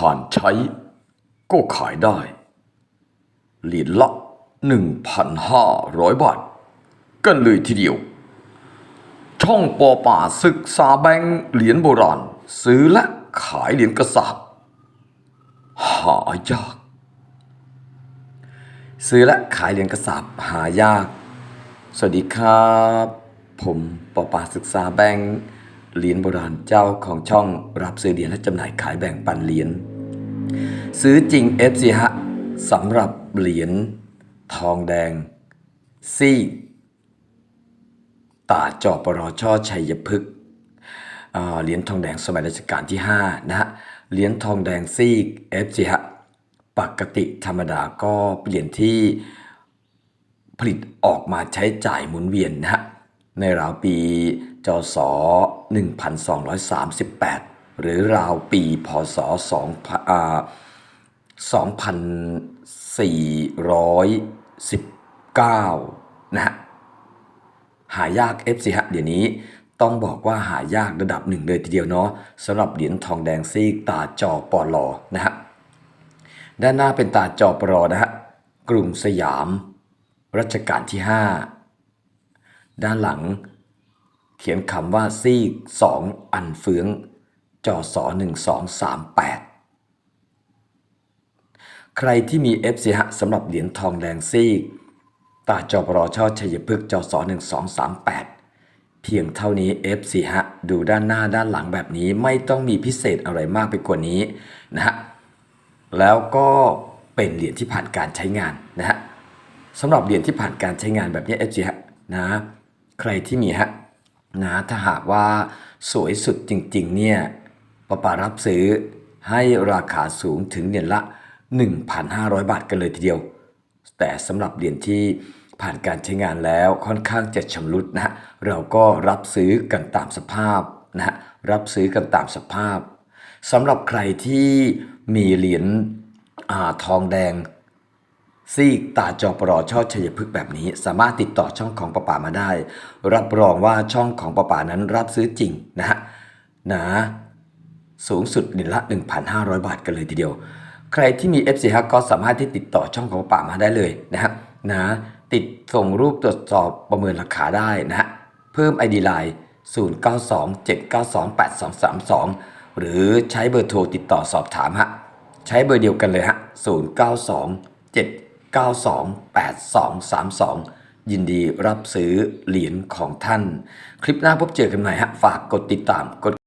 ผ่านใช้ ก็ขายได้เหรียญละ 1,500 บาท กันเลยทีเดียว ช่องปอป่าศึกษาแบงค์เหรียญโบราณ ซื้อและขายเหรียญกระสาบหายาก ซื้อและขายเหรียญกระสาบหายาก สวัสดีครับ ผมปอป่าศึกษาแบงค์เหรียญโบราณเจ้าของช่องรับซื้อเหรียญและจำหน่ายขายแบ่งปันเหรียญ ซื้อจริง FC ฮะสำหรับเหรียญทองแดง ซีกตาจอปรช่อชัยพฤกษ์อ่าเหรียญทองแดงสมัยรัชกาลที่ 5 นะฮะเหรียญทองแดงซีก FC ฮะปกติธรรมดาก็เป็นเหรียญที่ผลิตออกมาใช้จ่ายหมุนเวียนนะฮะในราวปีจศ1238 หรือราวปีพศ2อ่า 2419 นะฮะ หายาก FC ฮะ เดี๋ยวนี้ต้องบอกว่าหายากระดับหนึ่งเลยทีเดียวเนาะสำหรับเหรียญทองแดงซีกตาจอปอลอนะฮะ ด้านหน้าเป็นตาจอปรอนะฮะ กรุงสยาม รัชกาลที่ 5 ด้านหลัง เขียนคำว่าซีก 2 อันเฟืองจอสอ1238 ใครที่มี FC ฮะสำหรับเหรียญทองแดงซีกตาจอปรอช่อชัยพฤกษ์จอสอ1238เพียงเท่านี้ FC ฮะดูด้านหน้าด้านหลังแบบนี้ไม่ต้องมีพิเศษอะไรมากไปกว่านี้นะฮะแล้วก็เป็นเหรียญที่ผ่านการใช้งานนะฮะสำหรับเหรียญที่ผ่านการใช้งานแบบนี้ FG ฮะนะใครที่มีฮะนะถ้าหากว่าสวยสุดจริงๆเนี่ยปะปารับซื้อให้ราคาสูงถึงเหรียญละ 1,500 บาทกันเลยทีเดียว แต่สำหรับเหรียญที่ผ่านการใช้งานแล้วค่อนข้างจะชำรุดนะฮะเราก็รับซื้อกันตามสภาพนะฮะรับซื้อกันตามสภาพสำหรับใครที่มีเหรียญอทองแดงซีกตาจอปรอช่อชัยพฤกษ์แบบนี้ สามารถติดต่อช่องของประป่ามาได้ รับรองว่าช่องของประป่านั้นรับซื้อจริงนะฮะนะสูงสุดเหรียญละ 1,500 บาทกันเลยทีเดียว ใครที่มี FC ฮักก็สามารถที่ติดต่อช่องของประป่ามาได้เลยนะฮะนะติดส่งรูปตรวจสอบประเมินราคาได้นะฮะเพิ่ม ID Line 0927928232 หรือใช้เบอร์โทรติดต่อสอบถามฮะใช้เบอร์เดียวกันเลยฮะ0927928232 ยินดีรับซื้อเหรียญของท่าน คลิปหน้าพบเจอกันใหม่ฮะฝากกดติดตามกด